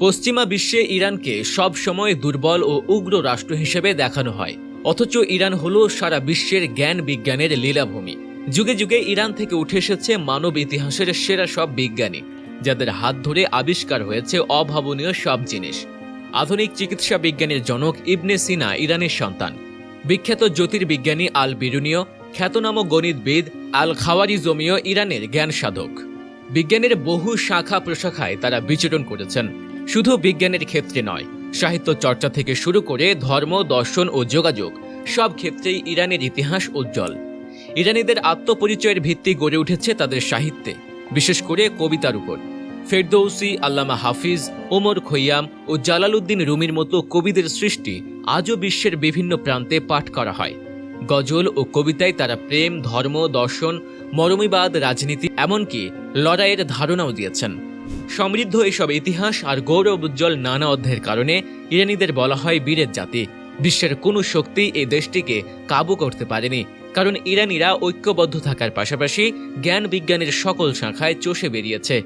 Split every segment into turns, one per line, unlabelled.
পশ্চিমা বিশ্বে ইরানকে সব সময় দুর্বল ও উগ্র রাষ্ট্র হিসেবে দেখানো হয়। অথচ ইরান হল সারা বিশ্বের জ্ঞান বিজ্ঞানের লীলাভূমি। যুগে যুগে ইরান থেকে উঠে এসেছে মানব ইতিহাসের সেরা সব বিজ্ঞানী, যাদের হাত ধরে আবিষ্কার হয়েছে অভাবনীয় সব জিনিস। আধুনিক চিকিৎসা বিজ্ঞানের জনক ইবনে সিনা ইরানের সন্তান। বিখ্যাত জ্যোতির্বিজ্ঞানী আল বিরুনীয়, খ্যাতনাম গণিতবিদ আল খাওয়ারিজমীয় ইরানের জ্ঞান সাধক বিজ্ঞানের বহু শাখা প্রশাখায় তারা বিচরণ করেছেন। শুধু বিজ্ঞানের ক্ষেত্রে নয়, সাহিত্য চর্চা থেকে শুরু করে ধর্ম, দর্শন ও যোগাযোগ, সব ক্ষেত্রেই ইরানের ইতিহাস উজ্জ্বল। ইরানিদের আত্মপরিচয়ের ভিত্তি গড়ে উঠেছে তাদের সাহিত্যে, বিশেষ করে কবিতার উপর। ফেরদৌসি, আল্লামা হাফিজ, ওমর খৈয়াম ও জালালউদ্দিন রুমির মতো কবিদের সৃষ্টি আজও বিশ্বের বিভিন্ন প্রান্তে পাঠ করা হয়। গজল ও কবিতায় তারা প্রেম, ধর্ম, দর্শন, মরমীবাদ, রাজনীতি, এমনকি লড়াইয়ের ধারণাও দিয়েছেন। সমৃদ্ধ এসব ইতিহাস আর গৌরব উজ্জ্বল নানা অধ্যায়ের কারণে ইরানিদের বলা হয় বীরের জাতি। বিশ্বের কোনো শক্তি এই দেশটিকে কাবু করতে পারেনি, কারণ ইরানিরা ঐক্যবদ্ধ থাকার পাশাপাশি জ্ঞান বিজ্ঞানের সকল শাখায় চষে বেরিয়েছে।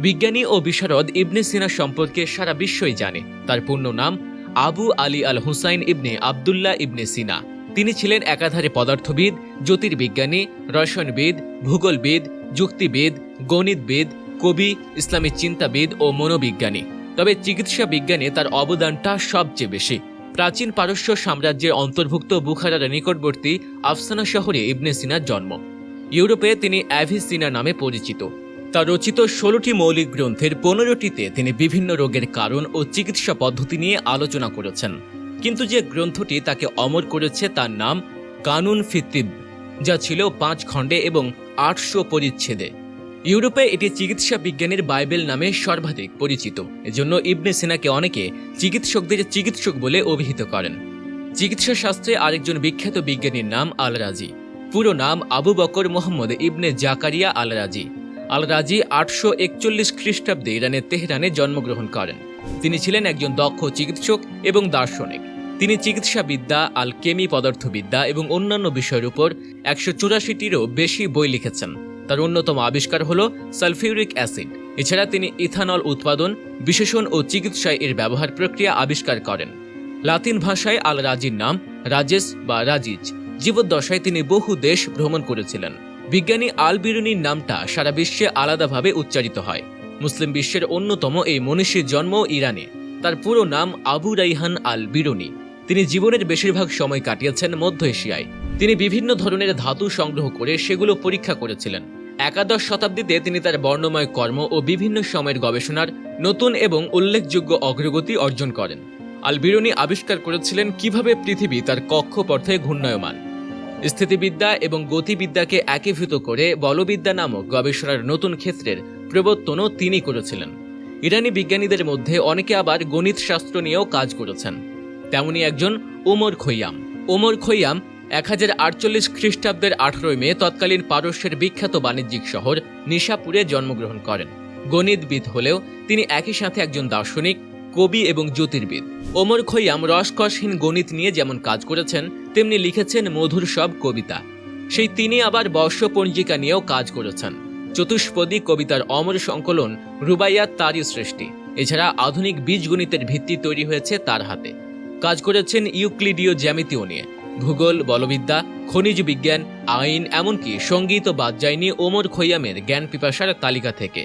বিজ্ঞানী ও বিশারদ ইবনে সিনা সম্পর্কে সারা বিশ্বই জানে, তার পূর্ণ নাম আবু আলী আল হুসাইন ইবনে আবদুল্লাহ ইবনে সিনা। তিনি ছিলেন একাধারে পদার্থবিদ, জ্যোতির্বিজ্ঞানী, রসায়নবিদ, ভূগোলবিদ, যুক্তিবিদ, গণিতবিদ কবি, ইসলামী চিন্তাবিদ ও মনোবিজ্ঞানী। তবে চিকিৎসা বিজ্ঞানে তার অবদানটা সবচেয়ে বেশি। প্রাচীন পারস্য সাম্রাজ্যের অন্তর্ভুক্ত বুখারার নিকটবর্তী আফসানা শহরে ইবনে সিনার জন্ম। ইউরোপে তিনি অ্যাভিসিনা নামে পরিচিত। তার রচিত ষোলোটি মৌলিক গ্রন্থের পনেরোটিতে তিনি বিভিন্ন রোগের কারণ ও চিকিৎসা পদ্ধতি নিয়ে আলোচনা করেছেন। কিন্তু যে গ্রন্থটি তাকে অমর করেছে তার নাম কানুন ফিতিব, যা ছিল পাঁচ খণ্ডে এবং আটশো পরিচ্ছেদে। ইউরোপে এটি চিকিৎসা বিজ্ঞানের বাইবেল নামে সর্বাধিক পরিচিত। এজন্য ইবনে সিনাকে অনেকে চিকিৎসকদের চিকিৎসক বলে অভিহিত করেন। চিকিৎসা শাস্ত্রে আরেকজন বিখ্যাত বিজ্ঞানীর নাম আল রাজি পুরো নাম আবু বকর মোহাম্মদ ইবনে জাকারিয়া আল রাজি আল রাজি আটশো একচল্লিশ খ্রিস্টাব্দে ইরানের তেহরানে জন্মগ্রহণ করেন। তিনি ছিলেন একজন দক্ষ চিকিৎসক এবং দার্শনিক। তিনি চিকিৎসাবিদ্যা, আলকেমি পদার্থবিদ্যা এবং অন্যান্য বিষয়ের উপর একশো চুরাশিটিরও বেশি বই লিখেছেন। তার অন্যতম আবিষ্কার হল সালফিউরিক অ্যাসিড। এছাড়া তিনি ইথানল উৎপাদন, বিশেষণ ও চিকিৎসায় এর ব্যবহার প্রক্রিয়া আবিষ্কার করেন। লাতিন ভাষায় আল রাজির নাম, রাজেশ বা রাজিজ। জীবদ্দশায় তিনি বহু দেশ ভ্রমণ করেছিলেন। বিজ্ঞানী আল বিরুনির নামটা সারা বিশ্বে আলাদাভাবে উচ্চারিত হয়। মুসলিম বিশ্বের অন্যতম এই মনীষীর জন্ম ইরানে। তার পুরো নাম আবু রাইহান আল বিরুনি। তিনি জীবনের বেশিরভাগ সময় কাটিয়েছেন মধ্য এশিয়ায়। তিনি বিভিন্ন ধরনের ধাতু সংগ্রহ করে সেগুলো পরীক্ষা করেছিলেন। একাদশ শতাব্দীতে তিনি তার বর্ণময় কর্ম ও বিভিন্ন সময়ের গবেষণার নতুন এবং উল্লেখযোগ্য অগ্রগতি অর্জন করেন। আল বিরুনি আবিষ্কার করেছিলেন কীভাবে পৃথিবী তার কক্ষপথে ঘূর্ণায়মান। স্থিতিবিদ্যা এবং গতিবিদ্যাকে একীভূত করে বলবিদ্যা নামক গবেষণার নতুন ক্ষেত্রের প্রবর্তনও তিনি করেছিলেন। ইরানি বিজ্ঞানীদের মধ্যে অনেকে আবার গণিত শাস্ত্র নিয়েও কাজ করেছেন। তেমনি একজন ওমর খৈয়াম। ওমর খৈয়াম এক হাজার আটচল্লিশ খ্রিস্টাব্দের আঠারোই মে তৎকালীন পারস্যের বিখ্যাত বাণিজ্যিক শহর নিশাপুরে জন্মগ্রহণ করেন। গণিতবিদ হলেও তিনি একই সাথে একজন দার্শনিক, কবি এবং জ্যোতির্বিদ। ওমর খৈয়াম রসকসহীন গণিত নিয়ে যেমন কাজ করেছেন, তেমনি লিখেছেন মধুর সব কবিতা। সেই তিনি আবার বর্ষপঞ্জিকা নিয়েও কাজ করেছেন। চতুষ্পদী কবিতার অমর সংকলন রুবাইয়া তারই সৃষ্টি। এছাড়া আধুনিক বীজগণিতের ভিত্তি তৈরি হয়েছে তার হাতে। কাজ করেছেন ইউক্লিডীয় জ্যামিতিও নিয়ে। ভূগোল, বলবিদ্যা, খনিজ বিজ্ঞান, আইন, এমনকি সংগীত ও যায়নি ওমর খৈয়ামের জ্ঞান পিপাসার তালিকা থেকে।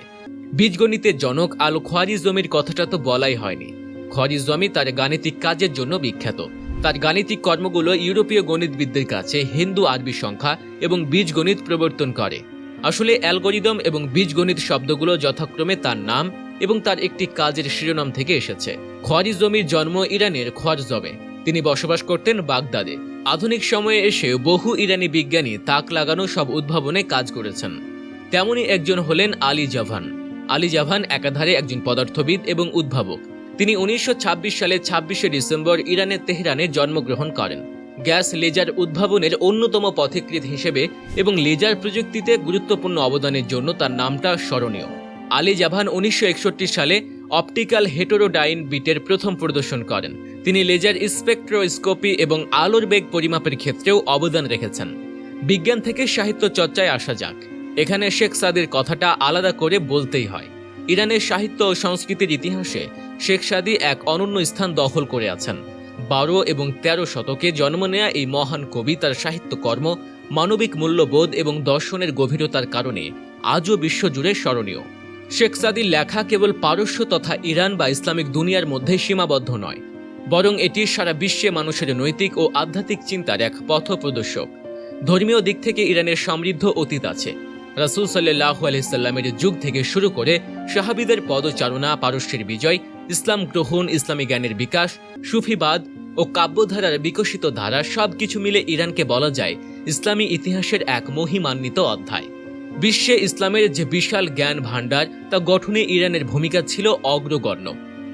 বীজগণিতের জনক আল খোয়ারিজমির কথাটা তো বলাই হয়নি। খোয়ারিজমি তার গাণিতিক কাজের জন্য বিখ্যাত। তার গাণিতিক কর্মগুলো ইউরোপীয় গণিতবিদদের কাছে হিন্দু আরবি সংখ্যা এবং বীজগণিত প্রবর্তন করে। আসলে অ্যালগোরিদম এবং বীজগণিত শব্দগুলো যথাক্রমে তার নাম এবং তার একটি কাজের শিরোনাম থেকে এসেছে। খোয়ারিজমির জন্ম ইরানের খোয়ারজমে। তিনি বসবাস করতেন বাগদাদে। আধুনিক সময়ে এসে বহু ইরানি বিজ্ঞানী তাক লাগানো সব উদ্ভাবনে কাজ করেছেন। তেমনি একজন হলেন আলী জাভান। আলী জাভান একাধারে একজন পদার্থবিদ এবং উদ্ভাবক। তিনি উনিশশো ছাব্বিশ সালে ছাব্বিশে ডিসেম্বর ইরানের তেহরানে জন্মগ্রহণ করেন। গ্যাস লেজার উদ্ভাবনের অন্যতম পথিকৃৎ হিসেবে এবং লেজার প্রযুক্তিতে গুরুত্বপূর্ণ অবদানের জন্য তার নামটা স্মরণীয়। আলী জাভান উনিশশো একষট্টি সালে অপটিক্যাল হেটোরোডাইন বিটের প্রথম প্রদর্শন করেন। তিনি লেজার স্পেকট্রোস্কোপি এবং আলোর বেগ পরিমাপের ক্ষেত্রেও অবদান রেখেছেন। বিজ্ঞান থেকে সাহিত্য চর্চায় আসা যাক। এখানে শেখ সাদির কথাটা আলাদা করে বলতেই হয়। ইরানের সাহিত্য ও সংস্কৃতির ইতিহাসে শেখ সাদি এক অনন্য স্থান দখল করে আছেন। বারো এবং তেরো শতকে জন্ম নেয়া এই মহান কবি তার সাহিত্যকর্ম, মানবিক মূল্যবোধ এবং দর্শনের গভীরতার কারণে আজও বিশ্বজুড়ে স্মরণীয়। শেখ সাদির লেখা কেবল পারস্য তথা ইরান বা ইসলামিক দুনিয়ার মধ্যে সীমাবদ্ধ নয়, বরং এটি সারা বিশ্বে মানুষের নৈতিক ও আধ্যাত্মিক চিন্তার এক পথপ্রদর্শক। ধর্মীয় দিক থেকে ইরানের সমৃদ্ধ অতীত আছে। রাসুল সাল্লাহ আলহিসাল্লামের যুগ থেকে শুরু করে সাহাবিদের পদচারণা, পারস্যের বিজয়, ইসলাম গ্রহণ, ইসলামী জ্ঞানের বিকাশ, সুফিবাদ ও কাব্যধারার বিকশিত ধারা সবকিছু মিলে ইরানকে বলা যায় ইসলামী ইতিহাসের এক মহিমান্বিত অধ্যায়। বিশ্বে ইসলামের যে বিশাল জ্ঞান ভাণ্ডার, তা গঠনে ইরানের ভূমিকা ছিল অগ্রগণ্য।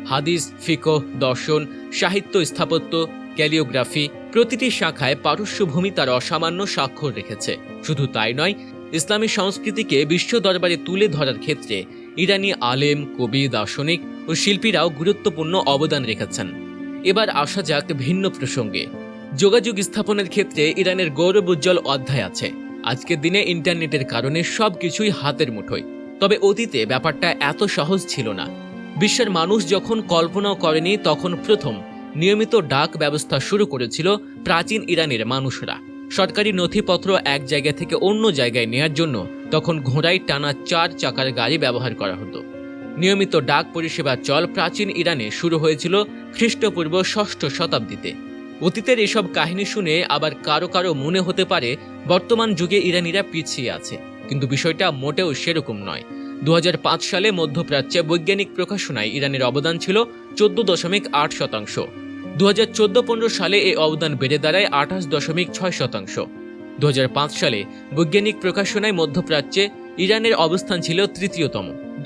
হাদিস, ফিকহ, দর্শন, সাহিত্য স্থাপত্য, ক্যালিওগ্রাফি প্রতিটি শাখায় পারস্য ভূমি তার অসামান্য স্বাক্ষর রেখেছে। শুধু তাই নয়, ইসলামী সংস্কৃতিকে বিশ্ব দরবারে তুলে ধরার ক্ষেত্রে ইরানি আলেম, কবি, দার্শনিক ও শিল্পীরাও গুরুত্বপূর্ণ অবদান রেখেছেন। এবার আসা যাক ভিন্ন প্রসঙ্গে। যোগাযোগ স্থাপনের ক্ষেত্রে ইরানের গৌরব উজ্জ্বল অধ্যায় আছে। আজকের দিনে ইন্টারনেটের কারণে সবকিছুই হাতের মুঠোয়। তবে অতীতে ব্যাপারটা এত সহজ ছিল না। বিশ্বের মানুষ যখন কল্পনাও করেনি, তখন প্রথম নিয়মিত ডাক ব্যবস্থা শুরু করেছিল প্রাচীন ইরানের মানুষরা। সরকারি নথিপত্র এক জায়গা থেকে অন্য জায়গায় নেয়ার জন্য তখন ঘোড়ায় টানা চার চাকার গাড়ি ব্যবহার করা হতো। নিয়মিত ডাক পরিষেবা চল প্রাচীন ইরানে শুরু হয়েছিল খ্রিস্টপূর্ব ষষ্ঠ শতাব্দীতে। অতীতের এসব কাহিনী শুনে আবার কারও কারও মনে হতে পারে, বর্তমান যুগে ইরানিরা পিছিয়ে আছে। কিন্তু বিষয়টা মোটেও সেরকম নয়। দু সালে মধ্যপ্রাচ্যে বৈজ্ঞানিক প্রকাশনায় ইরানের অবদান ছিল চোদ্দ দশমিক আট শতাংশ। দু হাজার চোদ্দ পনেরো সালে এই অবদান বেড়ে দাঁড়ায় আঠাশ দশমিক ছয় শতাংশ। দু হাজার পাঁচ সালে বৈজ্ঞানিক প্রকাশনায় মধ্যপ্রাচ্যে ইরানের অবস্থান ছিল তৃতীয়তম।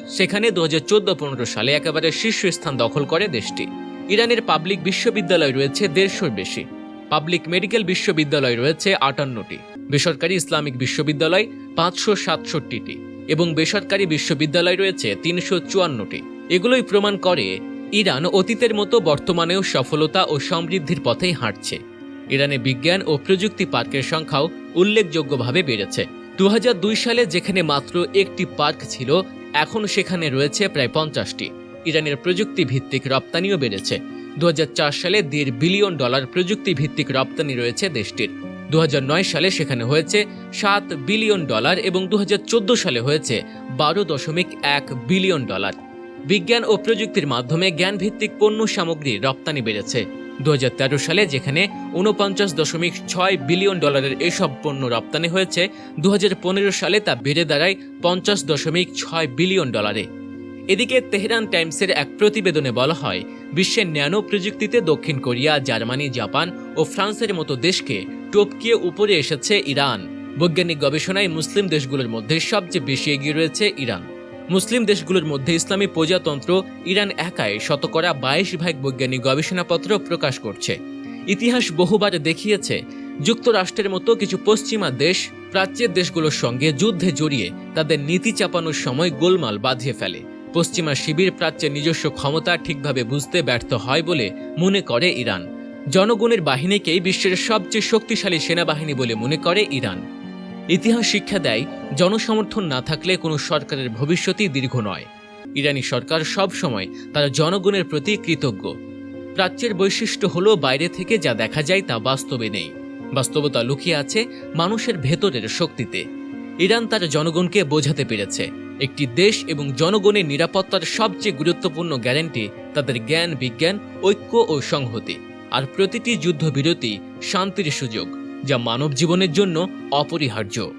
সেখানে দু হাজার চোদ্দ পনেরো সালে একেবারে শীর্ষস্থান দখল করে দেশটি। ইরানের পাবলিক বিশ্ববিদ্যালয় রয়েছে দেড়শোর বেশি। পাবলিক মেডিকেল বিশ্ববিদ্যালয় রয়েছে আটান্নটি। বেসরকারি ইসলামিক বিশ্ববিদ্যালয় পাঁচশো সাতষট্টিটি এবং বেসরকারি বিশ্ববিদ্যালয় রয়েছে তিনশো চুয়ান্নটি। এগুলোই প্রমাণ করে ইরান অতীতের মতো বর্তমানেও সফলতা ও সমৃদ্ধির পথেই হাঁটছে। ইরানে বিজ্ঞান ও প্রযুক্তি পার্কের সংখ্যাও উল্লেখযোগ্যভাবে বেড়েছে। দু হাজার দুই সালে যেখানে মাত্র একটি পার্ক ছিল, এখন সেখানে রয়েছে প্রায় পঞ্চাশটি। ইরানের প্রযুক্তি ভিত্তিক রপ্তানিও বেড়েছে। দু হাজার চার সালে দেড় বিলিয়ন ডলার প্রযুক্তি ভিত্তিক রপ্তানি রয়েছে দেশটির। দু হাজার নয় সালে সেখানে হয়েছে সাত বিলিয়ন ডলার এবং দু হাজার চোদ্দ সালে হয়েছে বারো দশমিক এক বিলিয়ন ডলার। বিজ্ঞান ও প্রযুক্তির মাধ্যমে জ্ঞানভিত্তিক পণ্য সামগ্রী রপ্তানি বেড়েছে। দু হাজার তেরো সালে যেখানে উনপঞ্চাশ দশমিক ছয় বিলিয়ন ডলারের এসব পণ্য রপ্তানি হয়েছে দু হাজার পনেরো সালে তা বেড়ে দাঁড়ায় পঞ্চাশ দশমিক ছয় বিলিয়ন ডলারে। এদিকে তেহরান টাইমসের এক প্রতিবেদনে বলা হয়, বিশ্বের ন্যানো প্রযুক্তিতে দক্ষিণ কোরিয়া, জার্মানি, জাপান ও ফ্রান্সের মতো দেশকে টপকিয়ে উপরে এসেছে ইরান। বৈজ্ঞানিক গবেষণায় মুসলিম দেশগুলোর মধ্যে সবচেয়ে বেশি এগিয়ে রয়েছে ইরান। মুসলিম দেশগুলোর মধ্যে ইসলামী প্রজাতন্ত্র ইরান একাই শতকরা বাইশ ভাগ বৈজ্ঞানিক গবেষণাপত্র প্রকাশ করছে। ইতিহাস বহুবার দেখিয়েছে, যুক্তরাষ্ট্রের মতো কিছু পশ্চিমা দেশ প্রাচ্যের দেশগুলোর সঙ্গে যুদ্ধে জড়িয়ে তাদের নীতি চাপানোর সময় গোলমাল বাঁধিয়ে ফেলে। পশ্চিমা শিবির প্রাচ্যের নিজস্ব ক্ষমতা ঠিকভাবে বুঝতে ব্যর্থ হয় বলে মনে করে ইরান। জনগণের বাহিনীকেই বিশ্বের সবচেয়ে শক্তিশালী সেনাবাহিনী বলে মনে করে ইরান। ইতিহাস শিক্ষা দেয়, জনসমর্থন না থাকলে কোনো সরকারের ভবিষ্যতই দীর্ঘ নয়। ইরানি সরকার সব সময় তার জনগণের প্রতি কৃতজ্ঞ। প্রাচ্যের বৈশিষ্ট্য হলো বাইরে থেকে যা দেখা যায় তা বাস্তবে নেই। বাস্তবতা লুকিয়ে আছে মানুষের ভেতরের শক্তিতে। ইরান তার জনগণকে বোঝাতে পেরেছে। একটি দেশ এবং জনগণের নিরাপত্তার সবচেয়ে গুরুত্বপূর্ণ গ্যারেন্টি তাদের জ্ঞান, বিজ্ঞান, ঐক্য ও সংহতি। আর প্রতিটি যুদ্ধবিরতি শান্তির সুযোগ, যা মানব জীবনের জন্য অপরিহার্য।